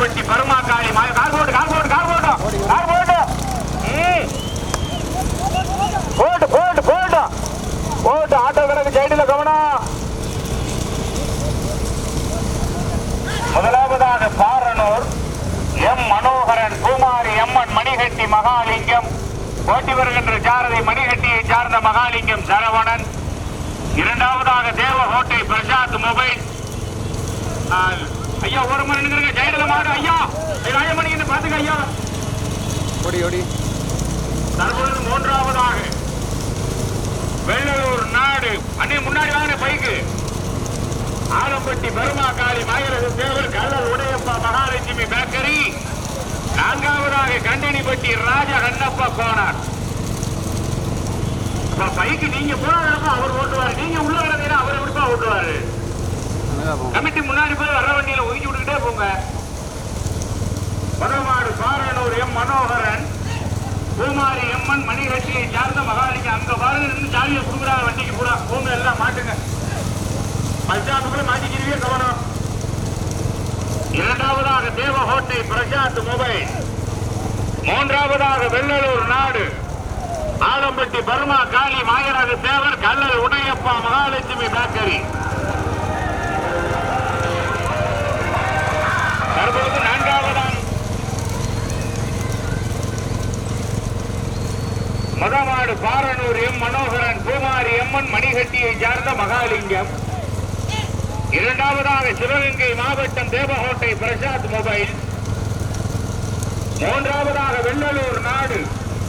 ஆலம்பட்டி பருமாக்காளி மாய கார் போட்டு கார் போட்டு கார் போட்டு கார் போட்டு போட்டு போட்டு போட்டு போட்டு ஆட்டோ கிடக்கு சைடில் கவனம் முதலாவதாக பாரனூர் எம் மனோகரன் பூமாரி எம்மன் மணிகட்டி மகாலிங்கம். ஓட்டி வருகின்ற சாரதி மணிகட்டியை சார்ந்த மகாலிங்கம் சரவணன். இரண்டாவதாக தேவகோட்டை பிரசாத் மொபைல். ஐயா ஒரு மணி நிற்கிறங்க ஜெயலலிதா மாடு ஐயா. ராயமணி என்று பாத்துக்க ஐயா. ஓடி ஓடி. தற்பொழுது மூன்றாவதாக வெள்ளலூர் நாடு. அண்ணே முன்னாடி வாங்க பைக்கு. ஆலம்பட்டி பெருமாக்காளி மாயரசு தேவர் கல்லல் உடையப்பா மகாலட்சுமி பேக்கரி. நான்காவதாக கண்டனிப்பட்டி ராஜ கண்ணப்பா கோனார். பைக்கு நீங்க போனாதான் அவர் ஓட்டுவாரு. நீங்க உள்ள வரதீங்க அவர் எப்படிப்பா ஓட்டுவாரு? கமிட்டி முன்னாடி போய் வர வண்டியில ஒதுக்கி விட்டுக்கிட்டே போங்க. வடமாடு பாரனூர் எம் மனோகரன் பூமாரி எம்மன் மணிகட்சியை சார்ந்த மகாலிங்க அங்க பாருங்க இருந்து ஜாலியை கொடுக்குறாங்க வண்டிக்கு பூரா. போங்க எல்லாம் மாட்டுங்க. பஞ்சாபுக்குள்ள மாட்டிக்கிறீங்க கவனம். இரண்டாவதாக தேவகோட்டை பிரசாத் மொபைல். மூன்றாவதாக வெள்ளலூர் நாடு. ஆலம்பட்டி பர்மா காளி மாயராக தேவர் கல்லல் உடையப்பா மகாலட்சுமி பேக்கரி தற்போது நான்காவதாம் மதமாடு பாரனூர் எம் மனோகரன் பூமாரி தொகுதியை சார்ந்த மகாலிங்கம். இரண்டாவதாக சிவகங்கை மாவட்டம் தேவகோட்டை பிரசாத் மொபைல். மூன்றாவதாக வெள்ளலூர் நாடு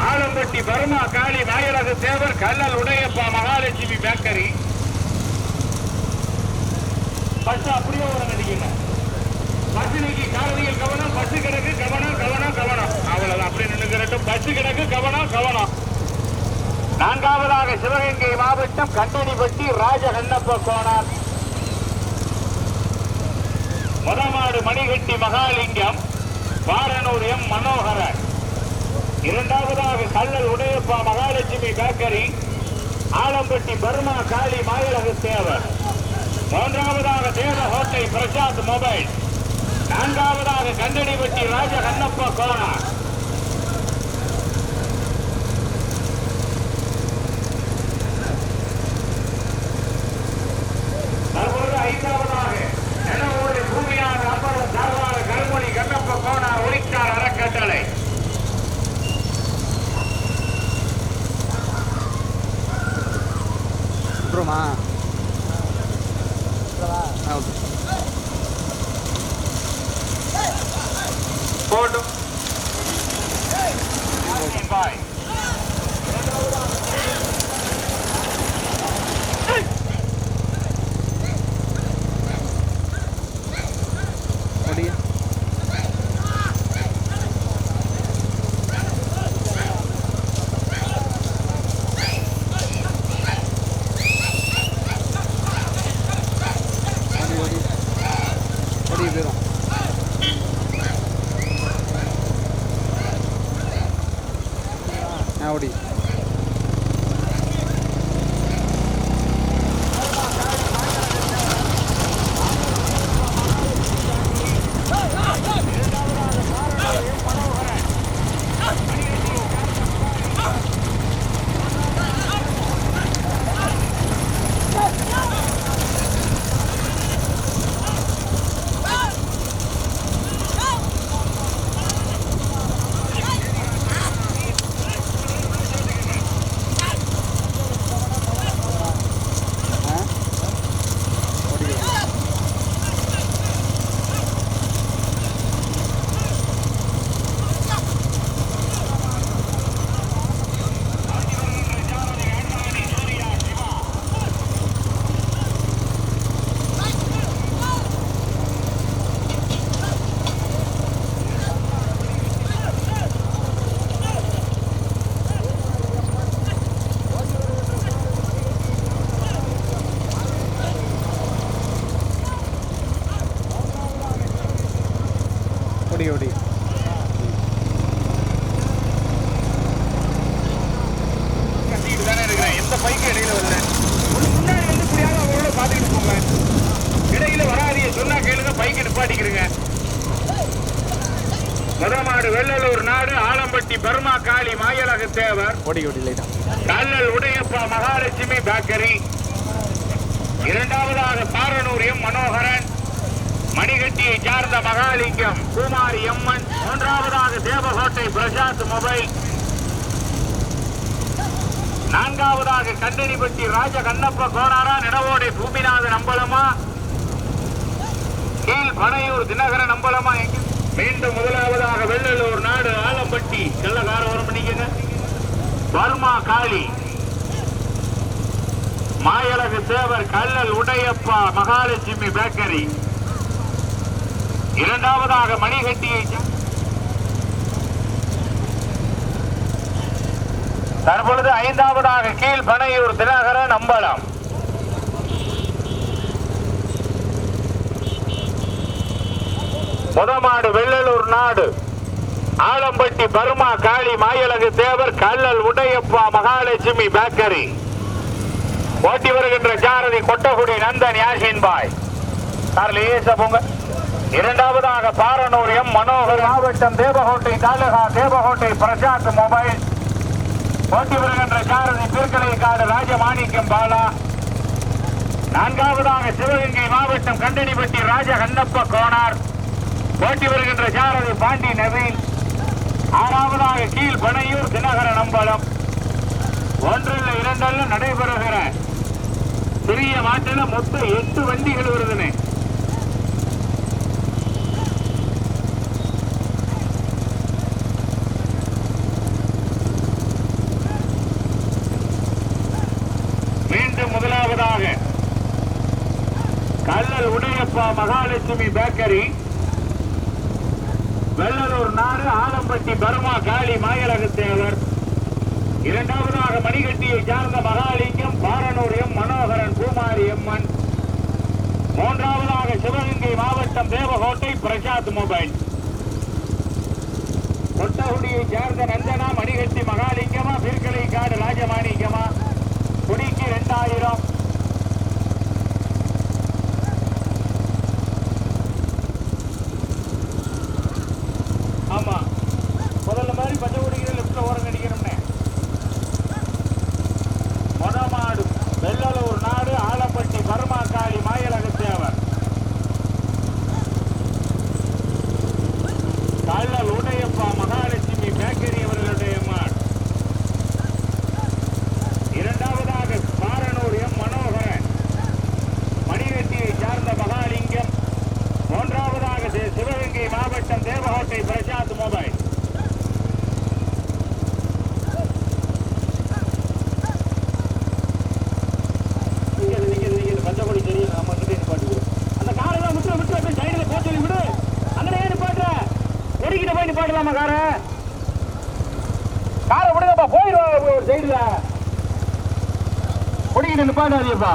ஆலம்பட்டி பர்மா காளி மாயரக தேவர் கல்லல் உடையப்பா மகாலட்சுமி பேக்கரி. பஸ் அப்படியே ஒரு நடிக்கல பஸ் இன்னைக்கு காரணியில் கவனம் பஸ் கிடக்கு கவனம் கவனம் கவனம். அவ்வளவு அப்படி நின்றுக்கிறட்டும் பஸ் கிடக்கு கவனம் கவனம். நான்காவதாக சிவகங்கை மாவட்டம் கண்டனிப்பட்டி ராஜ கண்ணப்ப கோனார். முதமாடு மணிகட்டி மகாலிங்கம் பாரனூர் எம் மனோகரன். இரண்டாவதாக கல்லல் உடையப்பா மகாலட்சுமி பேக்கரி ஆலம்பட்டி பர்மா காளி மாயிலக தேவர் மூன்றாவதாக தேவஹோட்டை பிரசாத் மொபைல். நான்காவதாக கண்டனிப்பட்டி ராஜ கண்ணப்பா கோனார். முதமாடு வெள்ளலூர் நாடு ஆலம்பட்டி பர்மா காளி மாயலக தேவர். கல்லல் உடையப்பா மகாலட்சுமி பேக்கரி. இரண்டாவதாக பாரனூர் எம் மனோகரன். மணிகட்டியை சார்ந்த மகாலிங்கம் குமாரி எம்மன் மூன்றாவதாக தேவகோட்டை பிரசாத் மொபைல். நான்காவதாக கண்டனிப்பட்டி ராஜ கண்ணப்ப கோனாரா நிலவோடை பூமிநாதன் அம்பலமா. கீழ் பனையூர் தினகரன் அம்பலமா எங்க மீண்டும் முதலாவதாக வெள்ளலூர் நாடு ஆலம்பட்டி. செல்லகார வரும் பண்ணிக்கங்க. பர்மா காளி. மாயலகு தேவர் கல்லல் உடையப்பா மகாலட்சுமி பேக்கரி. இரண்டாவதாக மணிகட்டியை தற்பொழுது ஐந்தாவதாக கீழ் பனையூர் தினகரன் அம்பலம். புதமாடு வெள்ளலூர் நாடு. ஆலம்பட்டி பர்மா காளி மாயலகு தேவர் கல்லல் உடையப்பா மகாலட்சுமி பேக்கரி. ஓட்டி வருகின்ற ஜாரதி கொட்டகுடி நந்தன் யாசின் பாய். போங்க. இரண்டாவதாக பாரனூர் எம். மனோகர் மாவட்டம் தேவகோட்டை தாலுகா தேவகோட்டை பிரசாத் மொபைல். ஓட்டி வருகின்ற ஜாரதி திருக்கலை காடு ராஜமாணிக்கம் பாலா. நான்காவதாக சிவகங்கை மாவட்டம் கண்டனிப்பட்டி ராஜ கண்ணப்ப கோனார். ஓட்டி வருகின்ற ஜாரதி பாண்டி நவீன். ஆறாவதாக கீழ் பனையூர் தினகரன் அம்பலம் ஒன்றில் இரண்டல்ல நடைபெறுகிற சிறிய மாட்டில மொத்தம் எட்டு வண்டிகள் வருதுன்னு. மீண்டும் முதலாவதாக கல்லல் உடையப்பா மகாலட்சுமி பேக்கரி. வெள்ளலூர் நாடு ஆலம்பட்டி பர்மா காளி மாயலக தேவர் இரண்டாவதாக மணிகட்டியை சார்ந்த மகாலிங்கம் பாரனூர் எம் மனோகரன் பூமாரி எம்மன் மூன்றாவதாக சிவகங்கை மாவட்டம் தேவகோட்டை பிரசாத் மொபைல். கொட்டகுடியை சேர்ந்த நந்தனா மணிகட்டி மகாலிங்கமா பிற்கலை காடு ராஜமாணிக்கமா குடிக்கு இரண்டாயிரம் ஆமா முதல்ல மாதிரி பச்சை குடிக்கிற லெப்ட்ல ஓரம் கடிக்கிறோம்னே மொடமாடு வெள்ளலூர் நாடு ஆலப்பட்டி பரமாக்காளி மாயலக தேவர் கள்ளல் உடையப்பா மகாலட்சுமி பேக்கரி அவர்களுடைய மாடு இரண்டாவதாக பாரனூர் எம் மனோகரன் மணிவெட்டியை சார்ந்த மகாலிங்கம் மூன்றாவதாக சி- சிவகங்கை மாவட்டம் தேவகோட்டை பிரசாத் மொபைல் நிக்கிறது, நிக்கிறது, நிக்கிறது. பச்சை கொடி தெரியும். நம்ம கிட்டே நிப்பாட்டு. அந்த காரை தான் விட்டுரு, விட்டுரு, அப்படியே சைடுல போக சொல்லி விடு. அங்கனே ஏன் நிப்பாட்டுற? கொடிக்கிட்ட கார காரை? விடுங்கப்பா, போயிடுவா ஒரு சைடுல. குடிக்கிட்டு நிப்பாட்டாதீங்கப்பா.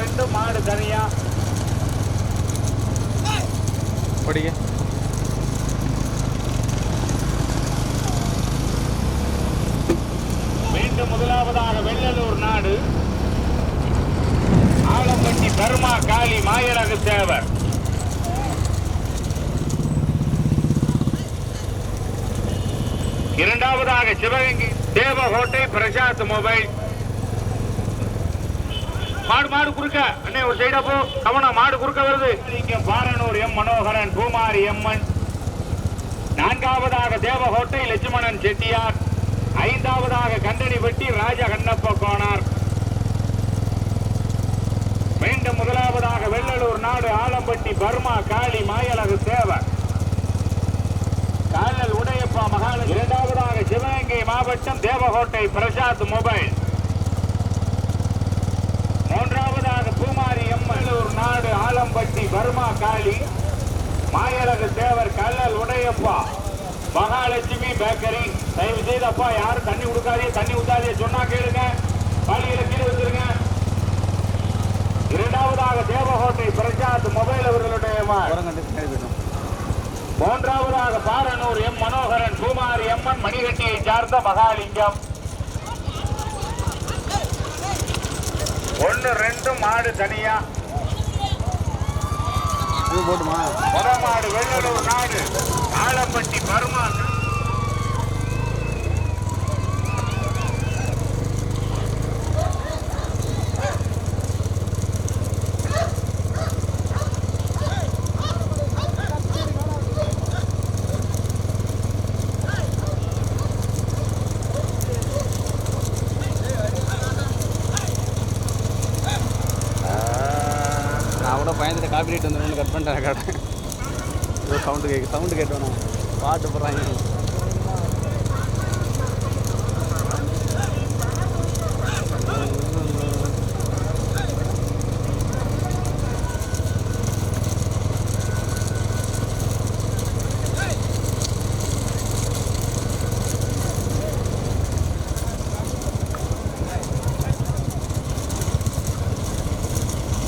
ரெண்டு மாடு தனியா. ஓட்டிக்க மீண்டும் முதலாவதாக வெள்ளலூர் நாடு. ஆலம்பட்டி பர்மா காளி மாயலகு தேவர் இரண்டாவதாக சிவகங்கை தேவகோட்டை பிரசாத் மொபைல். மாடு மாடு குறுக்க. அண்ணே ஒரு சைடா போ. கவனம் மாடு குறுக்க வருது. இங்க பாரனூர் எம் மனோகரன் பூமாரி எம்மன். நான்காவதாக தேவகோட்டை லட்சுமணன் செட்டியார். ஐந்தாவதாக கண்டனிப்பட்டி ராஜ கண்ணப்ப கோனார். மீண்டும் முதலாவதாக வெள்ளலூர் நாடு ஆலம்பட்டி பர்மா காளி மாயலகு தேவர் காலல் உடையப்பா மகால இரண்டாவதாக சிவகங்கை மாவட்டம் தேவகோட்டை பிரசாத் மொபைல் மூன்றாவதாக பூமாரி எம்மலூர் நாடு ஆலம்பட்டி பர்மா காளி மாயரக தேவர் கல்லல் உடையப்பா மகாலட்சுமி பேக்கரி. தயவு செய்து அப்பா யாரும் தண்ணி கொடுக்காதே தண்ணி ஊத்தாதே சொன்னா கேளுங்க. பாலியில கீழே வந்துருங்க இரண்டாவதாக தேவகோட்டை பிரசாத் மொபைல் அவர்களுடைய மூன்றாவதாக Paranur M Manoharan Poomari M N மணிகட்டியை சார்ந்த மகாலிங்கம். ஒன்னு ரெண்டு மாடு தனியா. போட்டுமா? முத வெள்ளலூர் நாடு ஆலப்பட்டி பருமான் காப்பி ரேட் வந்து கட் பண்ணிட்டேன் கடை. ஏதோ சவுண்டு கேட்கு சவுண்டு கேட்டோண்ணா பாட்டு போடுறாங்க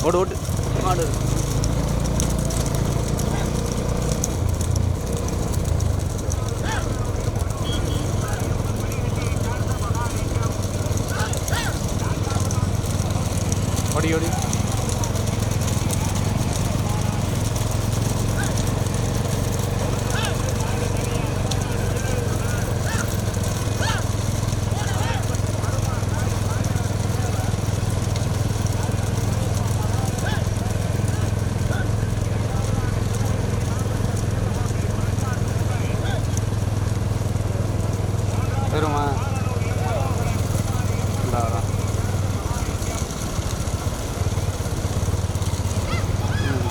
ஓடு ஓட்டு மாடு ஓடி ஓடி வருமா இந்தா வரேன். ம்.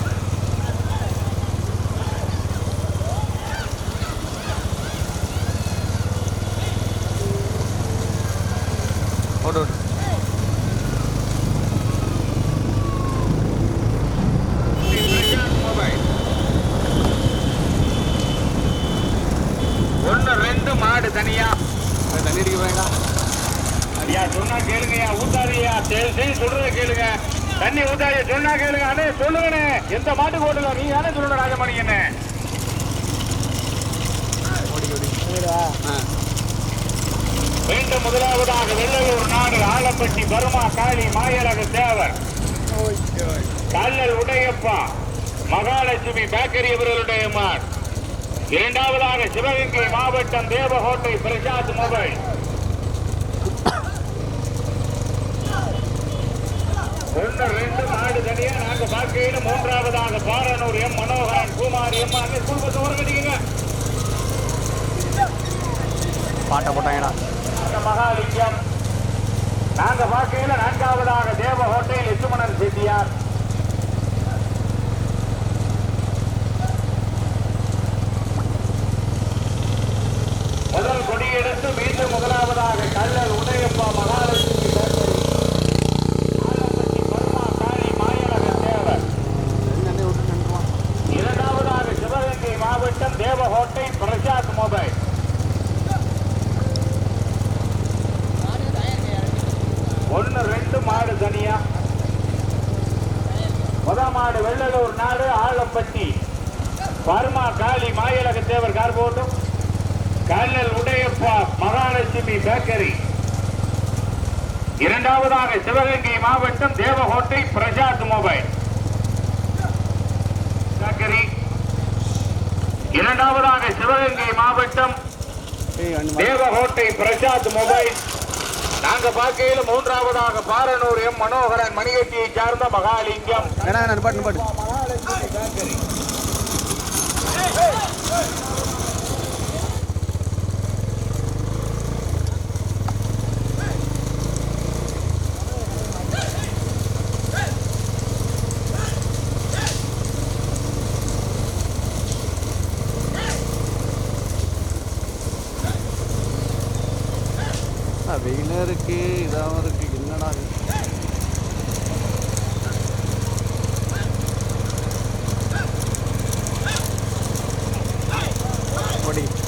ஓடு ஓடு ஒன்னு ரெண்டு மாடு தனியா அது தண்ணி அடிக்க போயேடா ஐயா சொன்னா கேளுங்கய்யா ஊத்தாதியா சரி சரி சொல்றத கேளுங்க தண்ணி ஊத்தாதியா சொன்னா கேளுங்க அண்ணே சொல்லுங்கண்ணே எந்த மாட்டுக்கு ஓட்டுல நீங்க தானே சொல்லணும் ராஜமணி என்ன ஓடி ஓடி ஆ முதலாவதாக வெள்ளையூர் நாடு ஆலப்பட்டி பருமா காளி மாயரக தேவர் கல்லல் உடையப்பா மகாலட்சுமி பேக்கரி அவர்களுடைய மாட் இரண்டாவதாக சிவகங்கை மாவட்டம் தேவகோட்டை பிரசாத் மொபைல். ஒன்று ரெண்டு மாடு தனியா நாங்க பார்க்கையில மூன்றாவதாக பாரனூர் எம். மனோகரன் குமார் எம். அண்ணன் ஸ்கூல் பஸ் ஓரம் பாட்டை போட்டாங்கடா மகாலிங்கம் நாங்க பார்க்கையில நான்காவதாக தேவகோட்டை எச்சுமணன் செட்டியார் முதல் கொடியெடுத்து மீண்டும் முதலாவதாக இரண்டாவதாக உதயப்பா மகா மகாலட்சுமி பேக்கரி ஆலம்பட்டி பர்மா காளி மாயழக தேவர் எண்ணெய் விட்டு நின்றுவான் இரண்டாவதாக சிவகங்கை மாவட்டம் தேவகோட்டை பிரசாத் மொபைல் ஒன்னு ரெண்டு மாடு தனியா முத மாடு வெள்ளலூர் நாடு ஆலம்பட்டி. பர்மா காளி மாயழக தேவர் கார் போட்டும் கல்லல் உடையப்பா மகாலட்சுமி பேக்கரி. இரண்டாவதாக சிவகங்கை மாவட்டம் தேவகோட்டை பிரசாத் மொபைல். பேக்கரி. இரண்டாவதாக சிவகங்கை மாவட்டம் தேவகோட்டை பிரசாத் மொபைல். நாங்க பார்க்கையில் மூன்றாவதாக பாரனூர் எம் மனோகரன் மணிகட்டியை சார்ந்த மகாலிங்கம். வேணா வேணா പൊടി